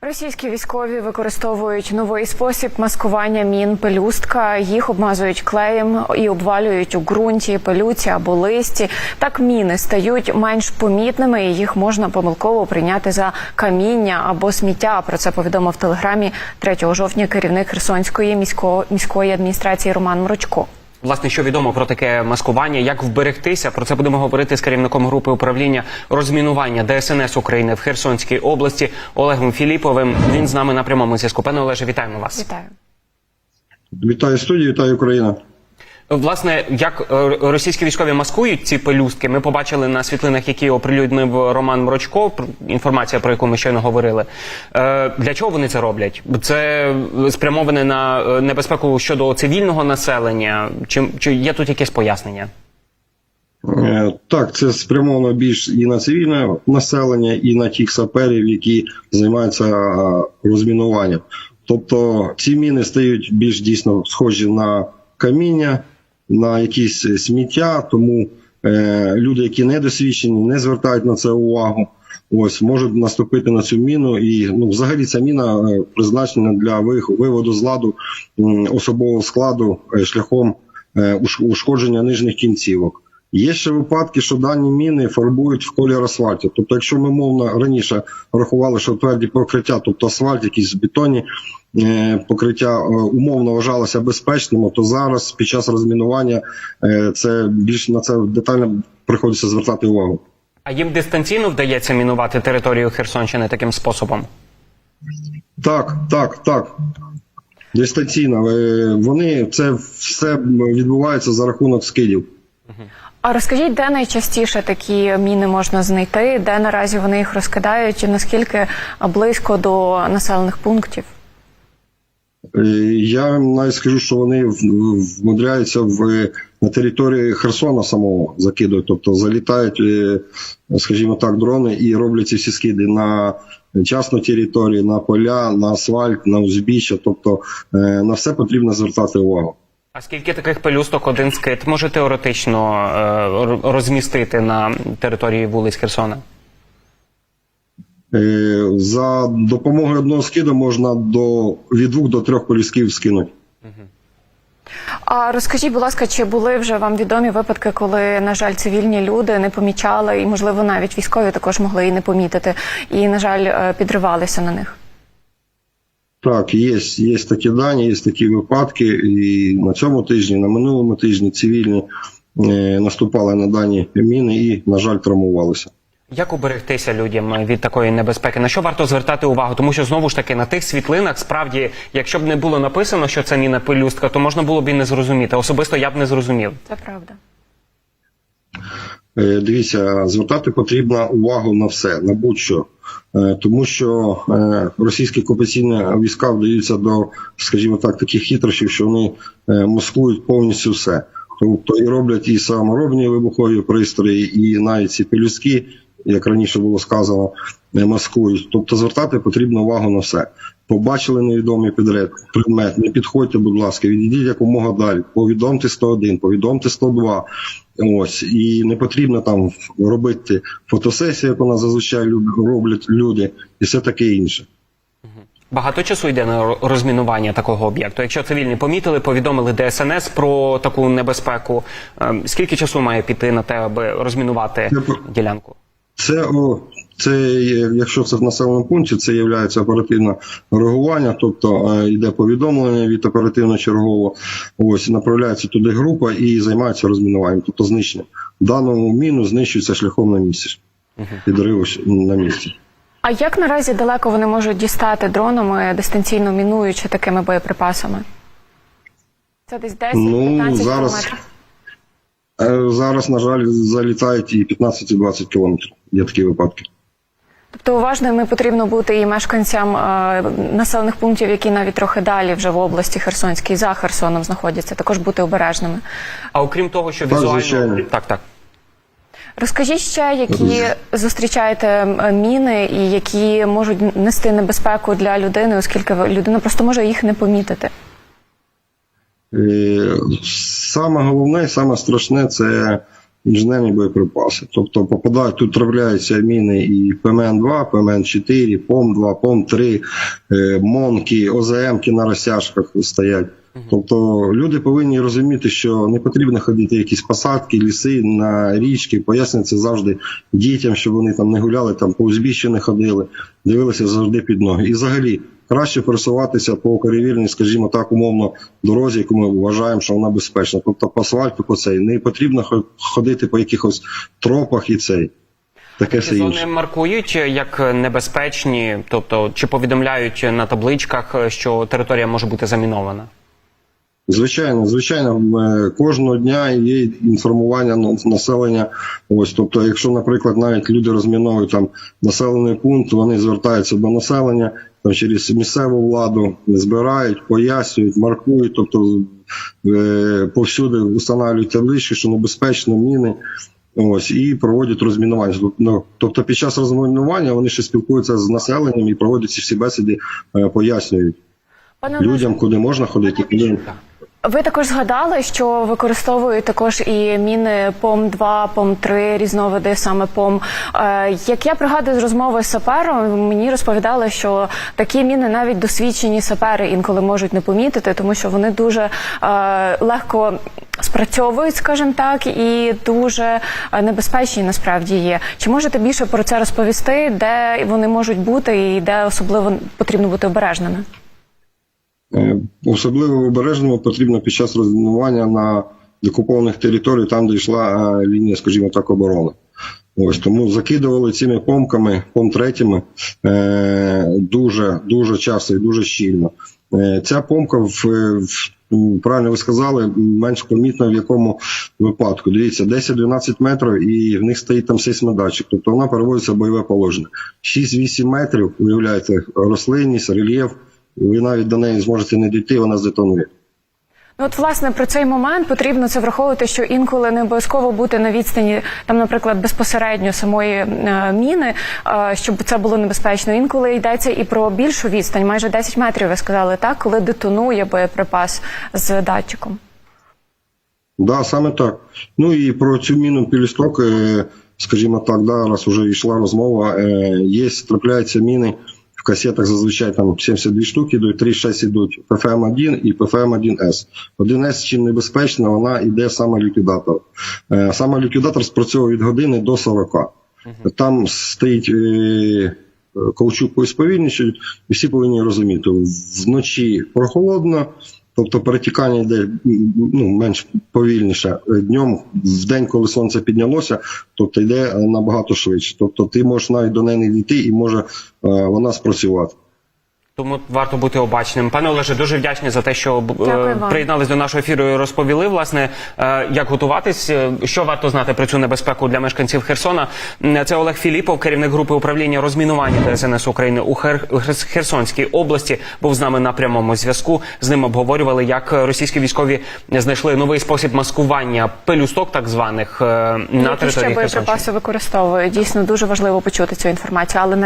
Російські військові використовують новий спосіб маскування мін пелюстка. Їх обмазують клеєм і обвалюють у ґрунті, пилюці або листі. Так міни стають менш помітними. і Їх можна помилково прийняти за каміння або сміття. Про це повідомив в телеграмі 3 жовтня керівник Херсонської міської міської адміністрації Роман Мрочко. Власне, що відомо про таке маскування, як вберегтися? Про це будемо говорити з керівником групи управління розмінування ДСНС України в Херсонській області Олегом Філіповим. Він з нами на прямому зв'язку. Пане Олеже, вітаємо вас. Вітаю. Вітаю студію, вітаю Україна. Власне, як е, російські військові маскують ці пелюстки, ми побачили на світлинах, які оприлюднив Роман Мрочко. Інформація про яку ми щойно говорили. Е, Для чого вони це роблять? Це спрямоване на е, небезпеку щодо цивільного населення? Чи, чи є тут якесь пояснення? Е, Так, це спрямовано більш і на цивільне населення, і на тих саперів, які займаються е, розмінуванням. Тобто ці міни стають більш дійсно схожі на каміння, на якісь сміття, тому е, люди, які не досвідчені, не звертають на це увагу. Ось можуть наступити на цю міну, і ну, взагалі ця міна е, призначена для виводу з ладу особового складу е, шляхом е, ушкодження нижніх кінцівок. Є ще випадки, що дані міни фарбують в колір асфальту. Тобто, якщо ми мовно раніше рахували, що тверді покриття, тобто асфальт, якісь бетонні е, покриття е, умовно вважалося безпечним, то зараз під час розмінування е, це більш на це детально приходиться звертати увагу. А їм дистанційно вдається мінувати територію Херсонщини таким способом? Так, так, так. Дистанційно. Вони це все відбувається за рахунок скидів. А розкажіть, де найчастіше такі міни можна знайти, де наразі вони їх розкидають, і наскільки близько до населених пунктів? Е, Я навіть скажу, що вони вмудряються в на території Херсона самого закидують, тобто залітають, е, скажімо так, дрони і роблять ці всі скиди на частну територію, на поля, на асфальт, на узбіччя. Тобто е, на все потрібно звертати увагу. А скільки таких пелюсток один скид може теоретично е, розмістити на території вулиць Херсона? Е, За допомогою одного скиду можна до від двох до трьох полісків скинути. А розкажіть, будь ласка, чи були вже вам відомі випадки, коли, на жаль, цивільні люди не помічали, і, можливо, навіть військові також могли і не помітити, і, на жаль, е, підривалися на них? Так, є, є такі дані, є такі випадки. І на цьому тижні, на минулому тижні цивільні е, наступали на дані міни і, на жаль, травмувалися. Як уберегтися людям від такої небезпеки? На що варто звертати увагу? Тому що знову ж таки на тих світлинах справді, якщо б не було написано, що це міна пелюстка, то можна було б і не зрозуміти. Особисто я б не зрозумів. Це правда. Е, Дивіться, звертати потрібно увагу на все, на будь-що. Е, Тому що е, російські окупаційні війська вдаються до, скажімо так, таких хитрощів, що вони маскують повністю все. Тобто і роблять і саморобні вибухові пристрої, і навіть ці пелюстки, як раніше було сказано, маскують. Тобто звертати потрібно увагу на все. Побачили невідомий підряд, предмет, не підходьте, будь ласка, відійдіть якомога далі. Повідомте 101, повідомте 102. Ось і не потрібно там робити фотосесію, як у нас зазвичай роблять люди, і все таке інше. Багато часу йде на розмінування такого об'єкту. Якщо цивільні помітили, повідомили ДСНС про таку небезпеку. ем, Скільки часу має піти на те, аби розмінувати Це ділянку? Це о, це якщо це в населеному пункті, це є оперативне реагування, тобто е, йде повідомлення від оперативно чергового. Ось направляється туди група і займається розмінуванням, тобто знищенням. Дану міну знищується шляхом на місці. Підриву на місці. А як наразі далеко вони можуть дістати дронами, дистанційно мінуючи такими боєприпасами? Це десь 10-15 Ну, зараз- кілометрів. Е, Зараз, на жаль, залітають і 15-20 кілометрів. Є такі випадки. Тобто уважними потрібно бути і мешканцям е, населених пунктів, які навіть трохи далі вже в області Херсонській за Херсоном знаходяться, також бути обережними. А окрім того, що Так, візуально звичайно. так, так. Розкажіть ще, які зустрічаєте міни і які можуть нести небезпеку для людини, оскільки ви- людина просто може їх не помітити. Е, Саме головне, саме страшне це інженерні боєприпаси. Тобто попадають, тут трапляються міни і ПМН-2, ПМН-4, ПОМ-2, ПОМ-3, е, МОНки, ОЗМки на розтяжках стоять. Тобто люди повинні розуміти, що не потрібно ходити в якісь посадки, ліси на річки. Пояснюю завжди дітям, щоб вони там не гуляли, там по узбіччю не ходили, дивилися завжди під ноги. І взагалі краще пересуватися по перевіреній, скажімо так, умовно дорозі, яку ми вважаємо, що вона безпечна. Тобто по асфальту по цей не потрібно хо- ходити по якихось тропах і цей. Таке все інше. зони маркують як небезпечні, тобто чи повідомляють на табличках, що територія може бути замінована. Звичайно, звичайно, е, кожного дня є інформування на- населення. Ось, тобто, якщо, наприклад, навіть люди розміновують там населений пункт, вони звертаються до населення там через місцеву владу, збирають, пояснюють, маркують, тобто е, повсюди встановлюють таблички, що небезпечно міни. Ось і проводять розмінування. Ну, Тобто, під час розмінування вони ще спілкуються з населенням і проводять ці всі бесіди, е, пояснюють Пане людям, куди можна ходити, куди Ви також згадали, що використовують також і міни ПОМ-2, ПОМ-3, різновиди саме ПОМ. Е, Як я пригадую з розмови з сапером, мені розповідали, що такі міни навіть досвідчені сапери інколи можуть не помітити, тому що вони дуже е, легко спрацьовують, скажімо так, і дуже е, небезпечні насправді є. Чи можете більше про це розповісти, де вони можуть бути і де особливо потрібно бути обережними? Е, Особливо обережному потрібно під час розмінування на декупованих територіях, там, де йшла е, лінія, скажімо так, оборони. Ось тому закидували цими помками, пом третіми е, дуже дуже часто і дуже щільно. Ця помка в, в правильно ви сказали, менш помітна в якому випадку. Дивіться, 10-12 метрів, і в них стоїть там сейсмодатчик, тобто вона переводиться в бойове положення. 6-8 метрів, уявляєте, рослинність, рельєф. Ви навіть до неї зможете не дійти, вона здетонує. Ну, от, власне, про цей момент потрібно це враховувати, що інколи не обов'язково бути на відстані, там, наприклад, безпосередньо самої е, міни, е, щоб це було небезпечно. Інколи йдеться і про більшу відстань, майже 10 метрів, ви сказали, так, коли детонує боєприпас з датчиком. Да, саме так. Ну і про цю міну пілісток, е, скажімо так, да, раз вже йшла розмова, е, є, трапляються міни касетах зазвичай там 72 штуки йдуть, 3-6 йдуть ПФМ-1 і ПФМ-1С. 1С чим небезпечна, вона йде саме ліквідатор. Е, Саме ліквідатор спрацьовує від години до 40. Там стоїть е, по повісповільніший, і всі повинні розуміти, вночі прохолодно, тобто перетікання йде ну, менш повільніше. Днем, в день, коли сонце піднялося, тобто йде е, набагато швидше. Тобто ти можеш навіть до неї не дійти і може е, вона спрацювати. Тому варто бути обачним. Пане Олеже, дуже вдячні за те, що е, приєднались до нашого ефіру і розповіли, власне, е, як готуватись, е, що варто знати про цю небезпеку для мешканців Херсона. Це Олег Філіпов, керівник групи управління розмінування ДСНС України у Хер... Херс- Херсонській області, був з нами на прямому зв'язку. З ним обговорювали, як російські військові знайшли новий спосіб маскування пелюсток, так званих, на Які ще території Херсонщини. боєприпаси використовують? Дійсно дуже важливо почути цю інформацію, але